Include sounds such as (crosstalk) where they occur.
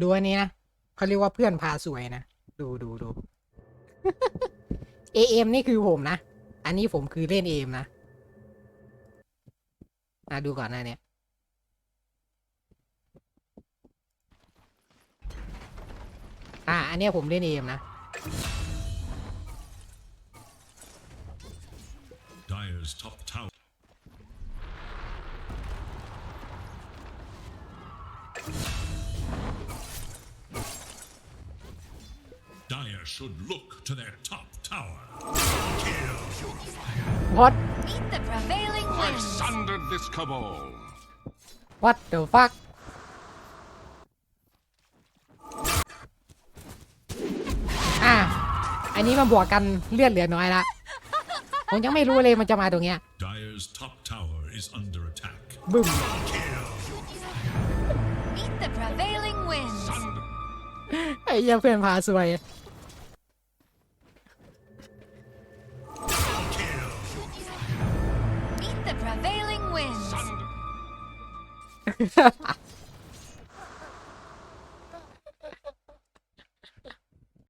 ดูอันนี้นะเขาเรียกว่าเพื่อนพาสวยนะ ดูดูดูเอเอมนี่คือผมนะ อันนี้ผมคือเล่นเอมนะอะดูก่อนหนะเนี่ยอะอันเนี้ยผมเล่นเอมนะ Dyer's top tower. Dyer should look to their top tower. Kill. what Meet the prevailing I've winds. sundered this cabal. what the fuck อะอันนี้มันบวกกันเลือดเหลือน้อยละ ผมยังไม่รู้เลยมันจะมาตรงเนี้ย Dyer's top tower is under attack. บึ้ม Kill. Meet the prevailing winds. Sunder. ไอ้เหี้ยเพื่อนพาสวย the prevailing winds. (laughs)